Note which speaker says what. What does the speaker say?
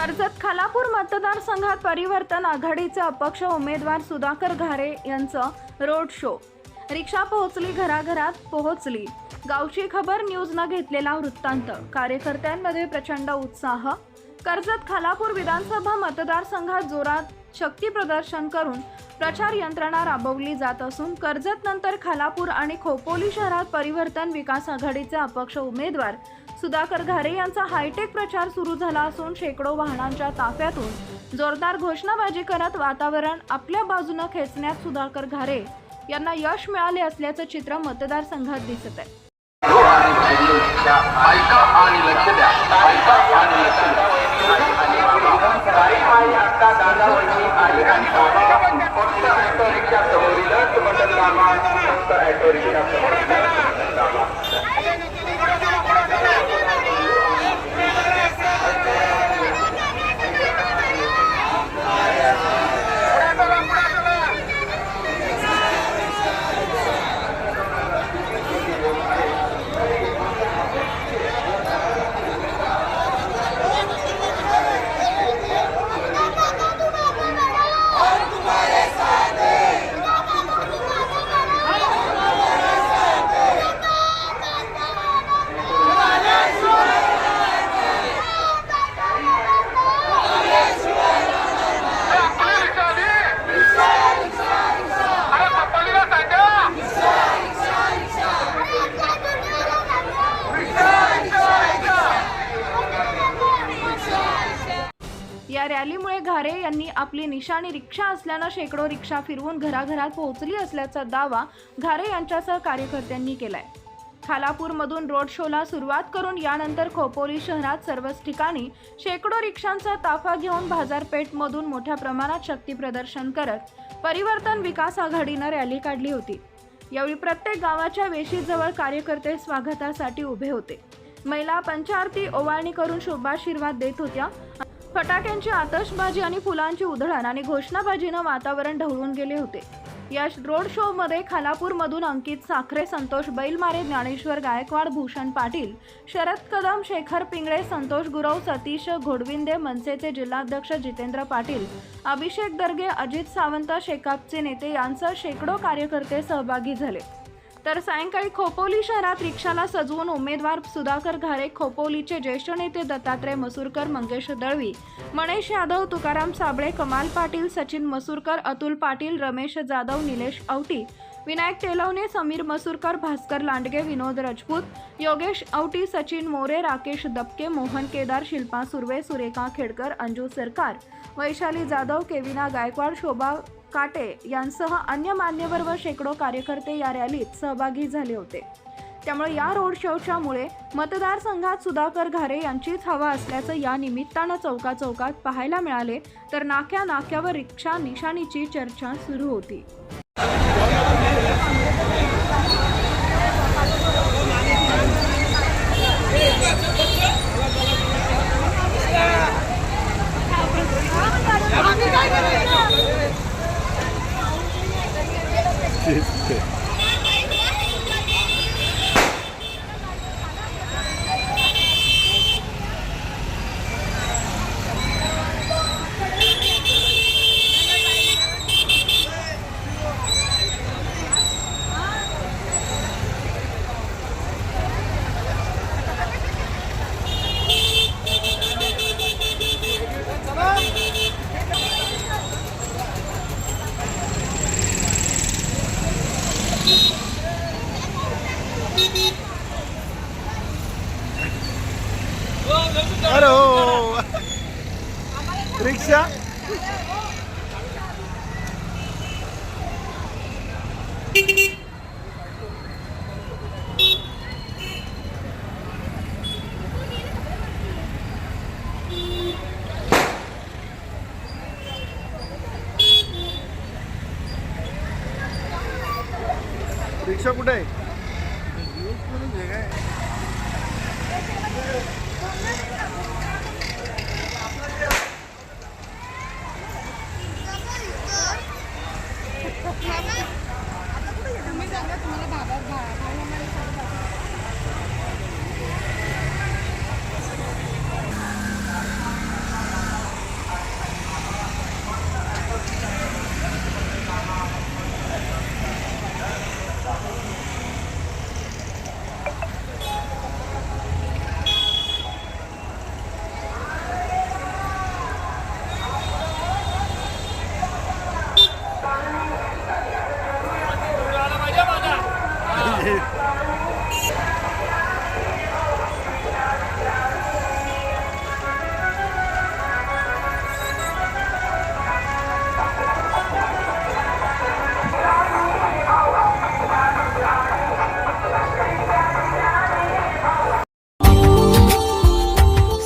Speaker 1: कर्जत खालापूर मतदारसंघात परिवर्तन आघाडीचे अपक्ष उमेदवार सुधाकर घारे यांचं रोड शो. रिक्षा पोहोचली घराघरात पोहोचली. गावची खबर न्यूजनं घेतलेला वृत्तांत. कार्यकर्त्यांमध्ये प्रचंड उत्साह कर्जत खालापूर विधानसभा मतदारसंघात जोरात शक्ती प्रदर्शन करून प्रचार यंत्रणा राबवली जात असून कर्जत नंतर खालापूर आणि खोपोली शहरात परिवर्तन विकास आघाडीचे अपक्ष उमेदवार सुधाकर घारे यांचा हायटेक प्रचार सुरू झाला असून शेकडो वाहनांच्या ताफ्यातून जोरदार घोषणाबाजी करत वातावरण आपल्या बाजूनं खेचण्यात सुधाकर घारे यांना यश मिळाले असल्याचं चित्र मतदारसंघात दिसत आहे. রিক্সা रॅलीमुळे घारे यांनी आपली निशाणी रिक्षा असल्यानं शेकडो रिक्षा फिरवून घराघरात पोहोचली असल्याचा दावा घारे यांच्यासह कार्यकर्त्यांनी केलाय. खालापूरमधून रोड शोला सुरुवात करून यानंतर खोपोली शहरात सर्वच ठिकाणी शेकडो रिक्षांचा ताफा घेऊन बाजारपेठमधून मोठ्या प्रमाणात शक्ती प्रदर्शन करत परिवर्तन विकास आघाडीनं रॅली काढली होती. यावेळी प्रत्येक गावाच्या वेशीजवळ कार्यकर्ते स्वागतासाठी उभे होते. महिला पंचारती ओवाळणी करून शुभाशीर्वाद देत होत्या. फटाक्यांची आतषबाजी आणि फुलांची उधळण आणि घोषणाबाजीनं वातावरण ढवळून गेले होते. या रोड शो मध्ये खालापूरमधून अंकित साखरे संतोष बैलमारे ज्ञानेश्वर गायकवाड भूषण पाटील शरद कदम शेखर पिंगळे संतोष गुरव सतीश घोडविंदे मनसेचे जिल्हाध्यक्ष जितेंद्र पाटील अभिषेक दर्गे अजित सावंत शेकापचे नेते यांसह शेकडो कार्यकर्ते सहभागी झाले. तर सायंकाळी खोपोली शहरात रिक्षाला सजवून उमेदवार सुधाकर घारे खोपोलीचे ज्येष्ठ नेते दत्तात्रय मसूरकर मंगेश दळवी मणेश यादव तुकाराम साबळे कमाल पाटील सचिन मसूरकर अतुल पाटील रमेश जाधव निलेश औटी विनायक टेलवणे समीर मसूरकर भास्कर लांडगे विनोद राजपूत योगेश औटी सचिन मोरे राकेश दबके मोहन केदार शिल्पा सुर्वे सुरेखा खेडकर अंजू सरकार वैशाली जाधव केविना गायकवाड शोभा काटे यांसह अन्य मान्यवर व शेकडो कार्यकर्ते या रॅलीत सहभागी झाले होते. त्यामुळे या रोड शोच्यामुळे मतदारसंघात सुधाकर घारे यांचीच हवा असल्याचं या निमित्तानं चौका चौकात पाहायला मिळाले तर नाक्या नाक्यावर रिक्षा निशाणीची चर्चा सुरू होती.
Speaker 2: 对对 रिक्षा रिक्षा कुठे आहे